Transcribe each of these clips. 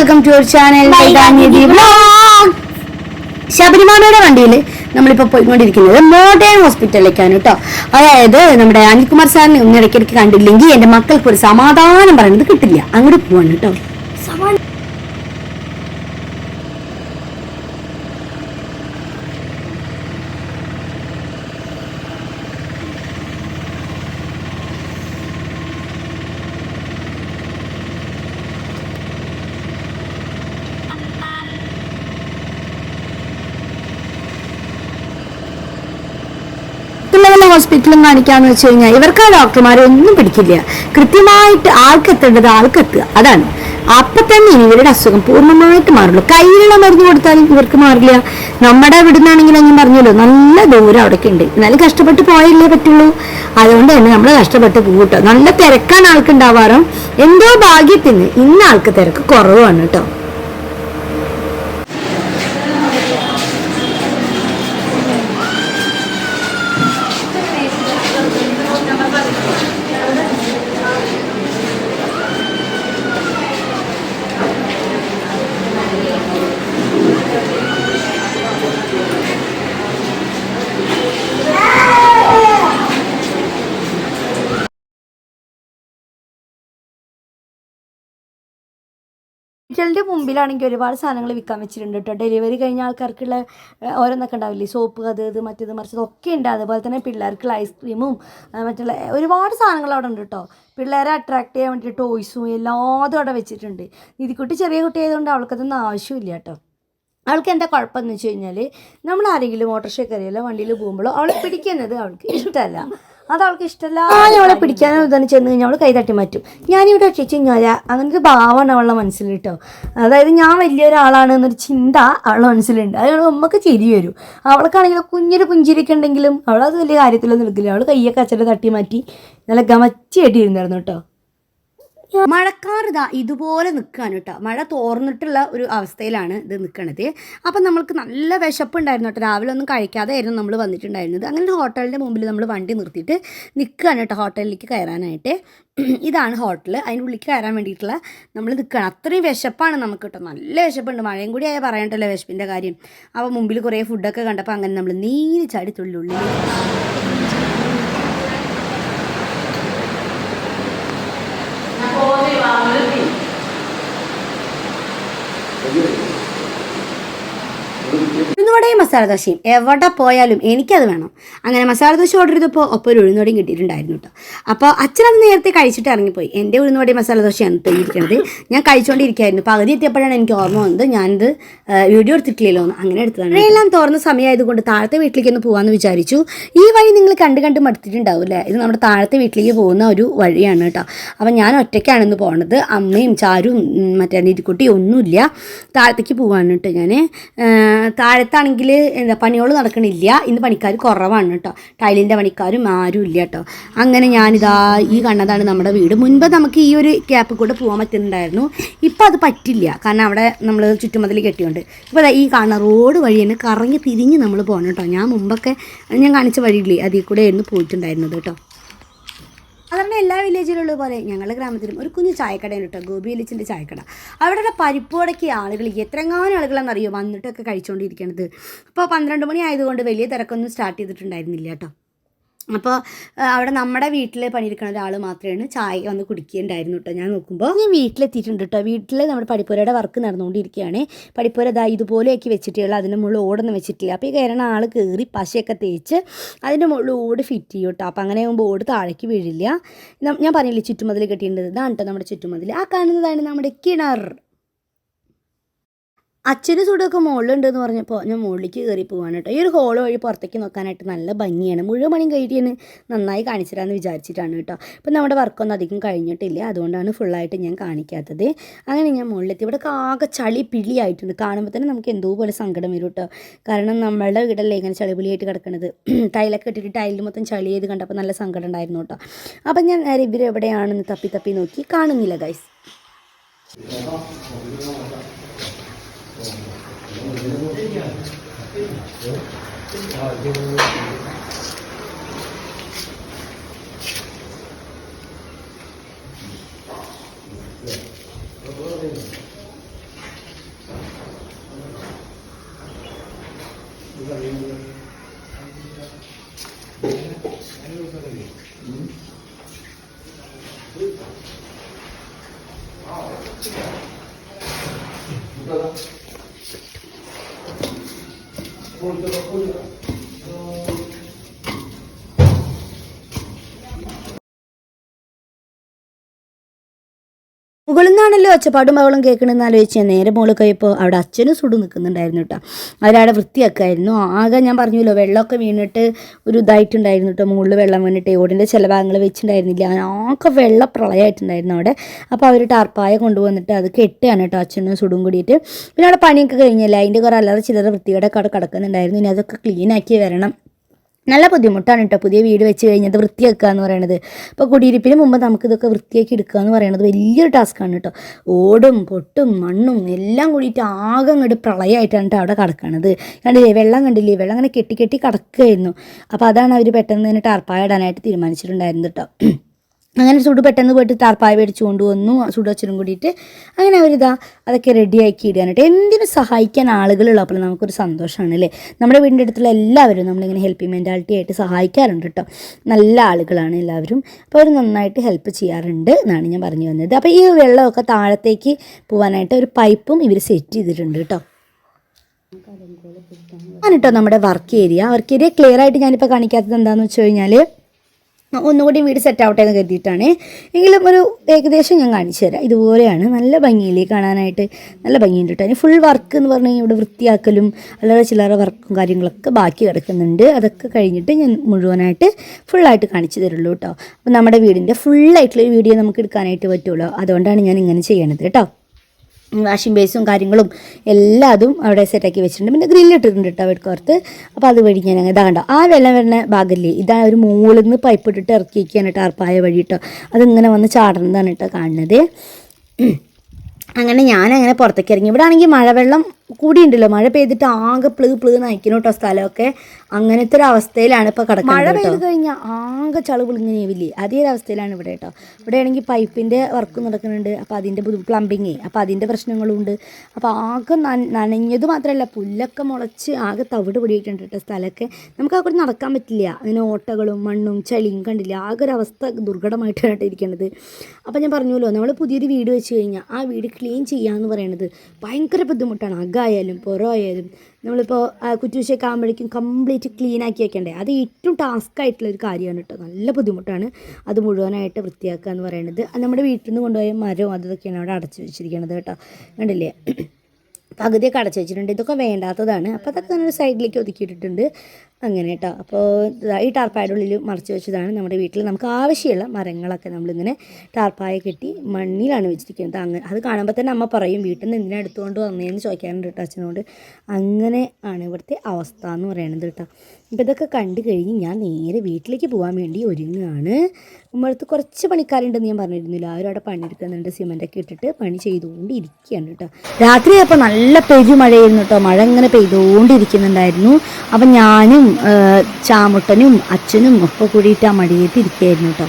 Welcome to your channel ശബരിമലയുടെ വണ്ടിയിൽ നമ്മളിപ്പോൾ പോയിക്കൊണ്ടിരിക്കുന്നത് മോഡേൺ ഹോസ്പിറ്റലിലേക്കാണ് കേട്ടോ. അതായത് നമ്മുടെ അനിൽകുമാർ സാറിനെ ഒന്ന് ഇടയ്ക്കിടയ്ക്ക് കണ്ടില്ലെങ്കിൽ എന്റെ മക്കൾക്ക് ഒരു സമാധാനം പറയുന്നത് കിട്ടില്ല. അങ്ങോട്ട് പോവാണ് കേട്ടോ മറ്റുള്ള വല്ല ഹോസ്പിറ്റലും കാണിക്കാന്ന് വെച്ച് കഴിഞ്ഞാൽ ഇവർക്ക് ആ ഡോക്ടർമാരെ ഒന്നും പിടിക്കില്ല. കൃത്യമായിട്ട് ആൾക്കെത്തേണ്ടത് ആൾക്കെത്തുക അതാണ്. അപ്പൊ തന്നെ ഇവരുടെ അസുഖം പൂർണമായിട്ട് മാറുള്ളൂ. കയ്യിലുള്ള മരുന്ന് കൊടുത്താലും ഇവർക്ക് മാറില്ല. നമ്മുടെ ഇവിടുന്നാണെങ്കിൽ അങ്ങ് പറഞ്ഞല്ലോ നല്ല ദൂരം അവിടേക്ക് ഉണ്ട് എന്നാലും കഷ്ടപ്പെട്ട് പോയല്ലേ പറ്റുള്ളൂ. അതുകൊണ്ട് തന്നെ നമ്മൾ കഷ്ടപ്പെട്ട് പോകട്ടോ നല്ല തിരക്കാണ് ആൾക്ക് ഉണ്ടാവാറും. എന്തോ ഭാഗ്യത്തിന് ഇന്ന് ആൾക്ക് തിരക്ക് കുറവാണ് കേട്ടോ. ഹോസ്പിറ്റലിന്റെ മുമ്പിലാണെങ്കിൽ ഒരുപാട് സാധനങ്ങൾ വിൽക്കാൻ വെച്ചിട്ടുണ്ട് കേട്ടോ. ഡെലിവറി കഴിഞ്ഞ ആൾക്കാർക്കുള്ള ഓരോന്നൊക്കെ ഉണ്ടാവില്ലേ? സോപ്പ് അത് ഇത് മറ്റേത് മറിച്ചത് ഒക്കെ ഉണ്ട്. അതുപോലെ തന്നെ പിള്ളേർക്കുള്ള ഐസ്ക്രീമും മറ്റുള്ള ഒരുപാട് സാധനങ്ങൾ അവിടെ ഉണ്ട് കേട്ടോ. പിള്ളേരെ അട്രാക്ട് ചെയ്യാൻ വേണ്ടി ടോയ്സും എല്ലാതും അവിടെ വെച്ചിട്ടുണ്ട്. നിധിക്കുട്ടി ചെറിയ കുട്ടി ആയതുകൊണ്ട് അവൾക്കതൊന്നും ആവശ്യമില്ല കേട്ടോ. അവൾക്ക് എന്താ കുഴപ്പമെന്ന് വെച്ച് കഴിഞ്ഞാൽ നമ്മൾ ആരെങ്കിലും ഓട്ടോറിക്ഷ കയറിയാലോ വണ്ടിയിൽ പോകുമ്പോഴോ അവളെ പിടിക്കുന്നത് അവൾക്ക് ഇഷ്ടമല്ല. അത് അവൾക്ക് ഇഷ്ടമല്ല ഞാൻ അവളെ പിടിക്കാനോ ഇതാണ് ചെന്ന് കഴിഞ്ഞാൽ അവൾ കൈ തട്ടി മാറ്റും. ഞാനിവിടെ ഒട്ടിച്ച് കഴിഞ്ഞാൽ അങ്ങനത്തെ ഭാവമാണ് അവളുടെ മനസ്സിൽ കേട്ടോ. അതായത് ഞാൻ വലിയൊരാളാണ് എന്നൊരു ചിന്ത അവളുടെ മനസ്സിലുണ്ട്. അതുകൊണ്ട് നമുക്ക് ചിരി വരും. അവൾക്കാണെങ്കിൽ കുഞ്ഞൊരു പുഞ്ചിരിയൊക്കെ ഉണ്ടെങ്കിലും അവളത് വലിയ കാര്യത്തിലൊന്നും എടുക്കില്ല. അവൾ കയ്യൊക്കെ അച്ഛന്റെ തട്ടി മാറ്റി നല്ല ഗമച്ചിയായിട്ട് ഇരുന്നായിരുന്നു കേട്ടോ. മഴക്കാർ ഇതാ ഇതുപോലെ നിൽക്കുകയാണ് കേട്ടോ. മഴ തോർന്നിട്ടുള്ള ഒരു അവസ്ഥയിലാണ് ഇത് നിൽക്കണത് അപ്പം നമ്മൾക്ക് നല്ല വിശപ്പുണ്ടായിരുന്നു കേട്ടോ. രാവിലെ ഒന്നും കഴിക്കാതെയായിരുന്നു നമ്മൾ വന്നിട്ടുണ്ടായിരുന്നത്. അങ്ങനെ ഒരു ഹോട്ടലിന്റെ മുമ്പിൽ നമ്മൾ വണ്ടി നിർത്തിയിട്ട് നിൽക്കുകയാണ് കേട്ടോ ഹോട്ടലിലേക്ക് കയറാനായിട്ട്. ഇതാണ് ഹോട്ടൽ അതിന്റെ ഉള്ളിൽ കയറാൻ വേണ്ടിയിട്ടുള്ള നമ്മൾ നിൽക്കുകയാണ് അത്രയും വിശപ്പാണ് നമുക്ക് കേട്ടോ. നല്ല വിശപ്പുണ്ട്. മഴയും കൂടി ആയാൽ പറയണ്ടല്ലോ വിശപ്പിന്റെ കാര്യം. അപ്പോൾ മുമ്പിൽ കുറേ ഫുഡൊക്കെ കണ്ടപ്പോൾ അങ്ങനെ നമ്മൾ നീര് ചാടി palavra dele. ഉഴുന്നുവടയും മസാല ദോശയും എവിടെ പോയാലും എനിക്കത് വേണം. അങ്ങനെ മസാല ദോശ ഓർഡർ ചെയ്തപ്പോൾ ഒപ്പം ഒരു ഉഴുന്നുവടയും കിട്ടിയിട്ടുണ്ടായിരുന്നു കേട്ടോ അപ്പോൾ അച്ഛനത് നേരത്തെ കഴിച്ചിട്ട് ഇറങ്ങിപ്പോയി. എന്റെ ഉഴുന്നുവടയും മസാല ദോശയാണ് തന്നിരിക്കുന്നത് ഞാൻ കഴിച്ചുകൊണ്ടിരിക്കുകയായിരുന്നു പകുതി എത്തിയപ്പോഴാണ് എനിക്ക് ഓർമ്മ വന്നത്. ഞാനിത് വീഡിയോ എടുത്തിട്ടില്ലല്ലോ എന്ന് അങ്ങനെ എടുത്തതാണ് എല്ലാം തുറന്ന സമയമായതുകൊണ്ട് താഴത്തെ വീട്ടിലേക്ക് ഒന്ന് പോകാമെന്ന് വിചാരിച്ചു. ഈ വഴി നിങ്ങൾ കണ്ട് കണ്ട് മടുത്തിട്ടുണ്ടാവില്ല ഇത് നമ്മുടെ താഴത്തെ വീട്ടിലേക്ക് പോകുന്ന ഒരു വഴിയാണ് കേട്ടോ അപ്പം ഞാൻ ഒറ്റയ്ക്കാണ് ഇന്ന് പോണത്. അമ്മയും ചാരും മറ്റേ നീതിക്കുട്ടിയും ഒന്നുമില്ല. താഴത്തേക്ക് കേട്ടോ ഞാൻ താഴത്താണെങ്കിൽ എന്താ പണികൾ നടക്കണില്ല. ഇന്ന് പണിക്കാർ കുറവാണ് കേട്ടോ. ടൈലിന്റെ പണിക്കാരും ആരും ഇല്ല കേട്ടോ. അങ്ങനെ ഞാനിതാ ഈ കണ്ണതാണ് നമ്മുടെ വീട്. മുൻപ് നമുക്ക് ഈ ഒരു ഗ്യാപ്പിൽ കൂടെ പോകാൻ പറ്റുന്നുണ്ടായിരുന്നു. ഇപ്പം അത് പറ്റില്ല. കാരണം അവിടെ നമ്മൾ ചുറ്റുമതിൽ കെട്ടിയുണ്ട്. ഇപ്പോൾ ഈ കാണുന്ന റോഡ് വഴി തന്നെ കറങ്ങി തിരിഞ്ഞ് നമ്മൾ പോകണം കേട്ടോ. ഞാൻ മുമ്പൊക്കെ ഞാൻ കാണിച്ച വഴിയില്ലേ അതിൽ കൂടെ ആയിരുന്നു പോയിട്ടുണ്ടായിരുന്നത് കേട്ടോ. സാധാരണ എല്ലാ വില്ലേജിലുള്ള പോലെ ഞങ്ങളുടെ ഗ്രാമത്തിലും ഒരു കുഞ്ഞു ചായക്കടയാണ് കേട്ടോ ഗോപി വില്ലേജിന്റെ ചായക്കട. അവിടെ പരിപ്പോടൊക്കെ ആളുകൾ എത്രങ്ങാനും ആളുകളെന്നറിയോ? വന്നിട്ടൊക്കെ കഴിച്ചുകൊണ്ടിരിക്കണത് അപ്പോൾ പന്ത്രണ്ട് മണി ആയതുകൊണ്ട് വലിയ തിരക്കൊന്നും സ്റ്റാർട്ട് ചെയ്തിട്ടുണ്ടായിരുന്നില്ല കേട്ടോ. അപ്പോൾ അവിടെ നമ്മുടെ വീട്ടിൽ പണിയെടുക്കുന്ന ഒരാൾ മാത്രമാണ് ചായ വന്ന് കുടിക്കുകയുണ്ടായിരുന്നു കേട്ടോ ഞാൻ നോക്കുമ്പോൾ ഞാൻ വീട്ടിലെത്തിയിട്ടുണ്ട് കേട്ടോ വീട്ടിൽ നമ്മുടെ പഠിപ്പുരയുടെ വർക്ക് നടന്നുകൊണ്ടിരിക്കുകയാണ് പഠിപ്പുര ഇതാ ഇതുപോലെയൊക്കെ വെച്ചിട്ടുള്ള അതിന്റെ മുകളിൽ ഓടൊന്നും വെച്ചിട്ടില്ല. അപ്പോൾ ഈ കയറുന്ന ആൾ കയറി പശയൊക്കെ തേച്ച് അതിന്റെ മുകളിൽ ഓട് ഫിറ്റ് ചെയ്യും കേട്ടോ അപ്പോൾ അങ്ങനെ ആകുമ്പോൾ ഓട് താഴേക്ക് വീഴില്ല. ഞാൻ പറഞ്ഞില്ലേ ചുറ്റുമതിൽ കെട്ടിയിട്ടുണ്ട് ഇതാണ് കേട്ടോ നമ്മുടെ ചുറ്റുമതിൽ ആ കാണുന്നതാണ് നമ്മുടെ കിണർ. അച്ഛന് സുഖമൊക്കെ മുകളിലുണ്ട് എന്ന് പറഞ്ഞപ്പോൾ ഞാൻ മുകളിലേക്ക് കയറി പോവാണ് കേട്ടോ. ഈ ഒരു ഹോൾ വഴി പുറത്തേക്ക് നോക്കാനായിട്ട് നല്ല ഭംഗിയാണ്. മുഴുവൻ പണിയും കഴിഞ്ഞ് നന്നായി കാണിച്ചിട്ടാന്ന് വിചാരിച്ചിട്ടാണ് കേട്ടോ. ഇപ്പം നമ്മുടെ വർക്കൊന്നും അധികം കഴിഞ്ഞിട്ടില്ല. അതുകൊണ്ടാണ് ഫുള്ളായിട്ട് ഞാൻ കാണിക്കാത്തത്. അങ്ങനെ ഞാൻ മുകളിലെത്തി. ഇവിടെ ആകെ ചളി പിളിയായിട്ടുണ്ട്. കാണുമ്പോൾ തന്നെ നമുക്ക് എന്തോ പോലെ സങ്കടം വരും കേട്ടോ. കാരണം നമ്മളുടെ വീടല്ലേ ഇങ്ങനെ ചളിപിളിയായിട്ട് കിടക്കുന്നത് ടൈലൊക്കെ ഇട്ടിട്ട് ടൈലിൽ മൊത്തം ചളി ചെയ്ത് കണ്ടപ്പോൾ നല്ല സങ്കടം ഉണ്ടായിരുന്നു കേട്ടോ. അപ്പം ഞാൻ നേരെ ഇവരെവിടെയാണെന്ന് തപ്പി തപ്പി നോക്കി. കാണുന്നില്ല ഗൈസ് 그리고레이아웃은택배비맞 죠? 택. മുകളിൽ നിന്നാണല്ലോ ഒച്ചപ്പാടും ബഹളം കേൾക്കണമെന്ന് ആലോചിച്ച് ഞാൻ നേരെ മുകളിൽ കഴിയപ്പോൾ അവിടെ അച്ഛനും സുടു നിൽക്കുന്നുണ്ടായിരുന്നു കേട്ടോ. അവരവിടെ വൃത്തിയാക്കായിരുന്നു. ആകെ ഞാൻ പറഞ്ഞല്ലോ വെള്ളമൊക്കെ വീണിട്ട് ഒരു ഇതായിട്ടുണ്ടായിരുന്നു കേട്ടോ. മുകളിൽ വെള്ളം വീണിട്ട് ഓടിന്റെ ചില ഭാഗങ്ങൾ വെച്ചിട്ടുണ്ടായിരുന്നില്ല. ആകെ വെള്ള പ്രളയമായിട്ടുണ്ടായിരുന്നു അവിടെ. അപ്പോൾ അവർ ടാർപ്പായ കൊണ്ടുവന്നിട്ട് അത് കെട്ടുകയാണ് കേട്ടോ അച്ഛനും സുടും കൂടിയിട്ട്. പിന്നെ അവിടെ പണിയൊക്കെ കഴിഞ്ഞില്ല? അതിന്റെ കുറേ അല്ലാതെ ചിലർ വൃത്തികേടൊക്കെ അവിടെ കിടക്കുന്നുണ്ടായിരുന്നു. ഇനി അതൊക്കെ ക്ലീനാക്കി വരണം. നല്ല ബുദ്ധിമുട്ടാണ് കേട്ടോ പുതിയ വീട് വെച്ച് കഴിഞ്ഞത് വൃത്തിയാക്കുക എന്ന് പറയുന്നത് ഇപ്പോൾ കുടിയിരിപ്പിന് മുമ്പ് നമുക്കിതൊക്കെ വൃത്തിയാക്കി എടുക്കുക എന്ന് പറയുന്നത് വലിയൊരു ടാസ്ക്കാണ് കേട്ടോ ഓടും പൊട്ടും മണ്ണും എല്ലാം കൂടിയിട്ട് ആകെ അങ്ങോട്ട് പ്രളയമായിട്ടാണ് കേട്ടോ അവിടെ കിടക്കണത്. കണ്ടില്ലേ വെള്ളം കണ്ടില്ലേ വെള്ളം അങ്ങനെ കെട്ടി കെട്ടി കിടക്കുകയായിരുന്നു. അപ്പോൾ അതാണ് അവർ പെട്ടെന്ന് തന്നെ ടാർപ്പായ ഇടാനായിട്ട് തീരുമാനിച്ചിട്ടുണ്ടായിരുന്നത് കേട്ടോ അങ്ങനെ ചൂട് പെട്ടെന്ന് പോയിട്ട് താർപ്പായ മേടിച്ചു കൊണ്ടുവന്നു ചൂടച്ചനും കൂടിയിട്ട്. അങ്ങനെ അവരിതാ അതൊക്കെ റെഡിയാക്കി ഇടുകയാണ് കേട്ടോ എന്തിനും സഹായിക്കാൻ ആളുകളുള്ളപ്പോൾ നമുക്കൊരു സന്തോഷമാണ് അല്ലേ? നമ്മുടെ വീടിന്റെ അടുത്തുള്ള എല്ലാവരും നമ്മളിങ്ങനെ ഹെൽപ്പിംഗ് മെന്റാലിറ്റി ആയിട്ട് സഹായിക്കാറുണ്ട് കേട്ടോ. നല്ല ആളുകളാണ് എല്ലാവരും. അപ്പോൾ അവർ നന്നായിട്ട് ഹെൽപ്പ് ചെയ്യാറുണ്ട് എന്നാണ് ഞാൻ പറഞ്ഞു വന്നത്. അപ്പോൾ ഈ വെള്ളമൊക്കെ താഴത്തേക്ക് പോകാനായിട്ട് ഒരു പൈപ്പും ഇവർ സെറ്റ് ചെയ്തിട്ടുണ്ട് കേട്ടോ. ആണ് കേട്ടോ നമ്മുടെ work area work area clear ആയിട്ട് ഞാനിപ്പോൾ കാണിക്കാത്തത് എന്താണെന്ന് വെച്ച് കഴിഞ്ഞാൽ ഒന്നുകൂടി വീട് സെറ്റ് ആവട്ടെ എന്ന് കരുതിയിട്ടാണ്. എങ്കിലും ഒരു ഏകദേശം ഞാൻ കാണിച്ചു തരാം. ഇതുപോലെയാണ് നല്ല ഭംഗിയില്ലേ കാണാനായിട്ട്. നല്ല ഭംഗിയുണ്ട് കേട്ടോ. ഫുൾ വർക്ക് എന്ന് പറഞ്ഞു കഴിഞ്ഞാൽ ഇവിടെ വൃത്തിയാക്കലും അല്ലാതെ ചില്ലറ വർക്കും കാര്യങ്ങളൊക്കെ ബാക്കി കിടക്കുന്നുണ്ട്. അതൊക്കെ കഴിഞ്ഞിട്ട് ഞാൻ മുഴുവനായിട്ട് ഫുള്ളായിട്ട് കാണിച്ചു തരുള്ളൂ കേട്ടോ. അപ്പോൾ നമ്മുടെ വീടിന്റെ ഫുള്ളായിട്ടുള്ള വീഡിയോ നമുക്ക് എടുക്കാനായിട്ട് പറ്റുള്ളൂ. അതുകൊണ്ടാണ് ഞാൻ ഇങ്ങനെ ചെയ്യണത് കേട്ടോ. വാഷിംഗ് ബേസും കാര്യങ്ങളും എല്ലാതും അവിടെ സെറ്റാക്കി വെച്ചിട്ടുണ്ട്. പിന്നെ ഗ്രില്ലിട്ടിട്ടുണ്ട് കേട്ടോ വെടുക്കോർത്ത് അപ്പോൾ അത് വഴി ഞാൻ ഇതാ കണ്ടോ. ആ വെള്ളം വരുന്ന ഭാഗമില്ലേ ഇതാ ഒരു മൂളിൽ നിന്ന് പൈപ്പ് ഇട്ടിട്ട് ഇറക്കി വയ്ക്കുകയാണ് കേട്ടോ ആർപ്പായ വഴി കേട്ടോ അതിങ്ങനെ വന്ന് ചാടുന്നതാണ് കേട്ടോ കാണുന്നത്. അങ്ങനെ ഞാൻ അങ്ങനെ പുറത്തേക്ക് ഇറങ്ങി. ഇവിടെ ആണെങ്കിൽ മഴവെള്ളം കൂടിയുണ്ടല്ലോ. മഴ പെയ്തിട്ട് ആകെ പ്ലു പ്ലു നയിക്കുന്നു കേട്ടോ സ്ഥലമൊക്കെ. അങ്ങനത്തെ ഒരു അവസ്ഥയിലാണ് ഇപ്പോൾ കിടക്കുന്നത് മഴ പെയ്ത് കഴിഞ്ഞാൽ ആകെ ചളുകൾ ഇങ്ങനെ വലിയ അതേ ഒരു അവസ്ഥയിലാണ് ഇവിടെ കേട്ടോ. ഇവിടെ ആണെങ്കിൽ പൈപ്പിന്റെ വർക്ക് നടക്കുന്നുണ്ട്. അപ്പോൾ അതിന്റെ പ്ലംബിങ് അപ്പോൾ അതിന്റെ പ്രശ്നങ്ങളും ഉണ്ട് അപ്പോൾ ആകെ നനഞ്ഞത് മാത്രമല്ല പുല്ലൊക്കെ മുളച്ച് ആകെ തവിട് പിടിയിട്ടുണ്ട് കേട്ടോ സ്ഥലമൊക്കെ. നമുക്ക് അവിടെ നടക്കാൻ പറ്റില്ല. അങ്ങനെ ഓട്ടകളും മണ്ണും ചളിയും കണ്ടില്ല? ആകെ ഒരു അവസ്ഥ ദുർഘടമായിട്ടാണ് ഇരിക്കുന്നത്. അപ്പോൾ ഞാൻ പറഞ്ഞല്ലോ നമ്മൾ പുതിയൊരു വീട് വെച്ച് കഴിഞ്ഞാൽ ആ വീട് ക്ലീൻ ചെയ്യുക എന്ന് പറയുന്നത് ഭയങ്കര ബുദ്ധിമുട്ടാണ്. അകമായാലും പുറമായാലും നമ്മളിപ്പോൾ കുറ്റൂശയൊക്കെ ആകുമ്പോഴേക്കും കംപ്ലീറ്റ് ക്ലീൻ ആക്കി വെക്കണ്ടേ? അത് ഏറ്റവും ടാസ്ക് ആയിട്ടുള്ള ഒരു കാര്യമാണ് കേട്ടോ നല്ല ബുദ്ധിമുട്ടാണ് അത് മുഴുവനായിട്ട് വൃത്തിയാക്കുക എന്ന് പറയുന്നത് നമ്മുടെ വീട്ടിൽ നിന്ന് കൊണ്ടുപോയ മരവും അതൊക്കെയാണ് അവിടെ അടച്ചു വെച്ചിരിക്കുന്നത് കേട്ടോ കണ്ടില്ലേ? പകുതിയൊക്കെ അടച്ചു വെച്ചിട്ടുണ്ട്. ഇതൊക്കെ വേണ്ടാത്തതാണ്. അപ്പോൾ അതൊക്കെ നമ്മൾ സൈഡിലേക്ക് ഒതുക്കിയിട്ടിട്ടുണ്ട്. അങ്ങനെ കേട്ടോ അപ്പോൾ ഈ ടാർപ്പായുടെ ഉള്ളിൽ മറച്ച് വെച്ചതാണ് നമ്മുടെ വീട്ടിൽ നമുക്ക് ആവശ്യമുള്ള മരങ്ങളൊക്കെ നമ്മളിങ്ങനെ ടാർപ്പായ കെട്ടി മണ്ണിലാണ് വെച്ചിരിക്കുന്നത്. അങ്ങനെ അത് കാണുമ്പോൾ തന്നെ അമ്മ പറയും വീട്ടിൽ നിന്ന് എന്തിനാ എടുത്തുകൊണ്ട് വന്നതെന്ന് ചോദിക്കാറുണ്ട് കേട്ടോ അച്ഛനോട്. അങ്ങനെ ആണ് ഇവിടുത്തെ അവസ്ഥ എന്ന് പറയണത് കേട്ടോ അപ്പോൾ ഇതൊക്കെ കണ്ടു കഴിഞ്ഞ് ഞാൻ നേരെ വീട്ടിലേക്ക് പോകാൻ വേണ്ടി ഒരുങ്ങുകയാണ് നമ്മളടുത്ത് കുറച്ച് പണിക്കാരുണ്ടെന്ന് ഞാൻ പറഞ്ഞിരുന്നില്ല. അവരവിടെ പണിയെടുക്കുന്നുണ്ട് സിമന്റൊക്കെ ഇട്ടിട്ട് പണി ചെയ്തുകൊണ്ടിരിക്കുകയാണ് കേട്ടോ രാത്രി അപ്പോൾ നല്ല പെരുമഴയായിരുന്നു കേട്ടോ മഴ ഇങ്ങനെ പെയ്തുകൊണ്ടിരിക്കുന്നുണ്ടായിരുന്നു. അപ്പം ഞാനും ചാമുട്ടനും അച്ഛനും ഒക്കെ കൂടിയിട്ട് ആ മടിയേറ്റ് ഇരിക്കുകയായിരുന്നു കേട്ടോ.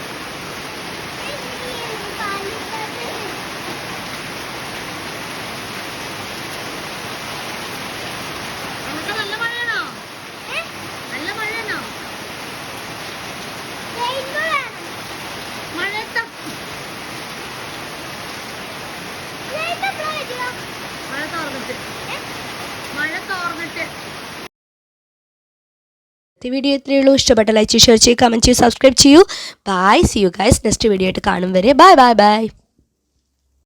താഴ്ന്നു നമുക്ക് നല്ല മഴയാണോ നല്ല മഴയാണോ മഴയത്ത മഴ തോർന്നിട്ട് മഴ തോർന്നിട്ട് ഈ വീഡിയോ ഇത്രയേ ഉള്ളൂ. ഇഷ്ടപ്പെട്ട ലൈക്ക് ചെയ്യൂ ഷെയർ ചെയ്യൂ കമന്റ് ചെയ്യൂ സബ്സ്ക്രൈബ് ചെയ്യൂ. Bye see you guys next video ആയിട്ട് കാണും വരെ. Bye bye bye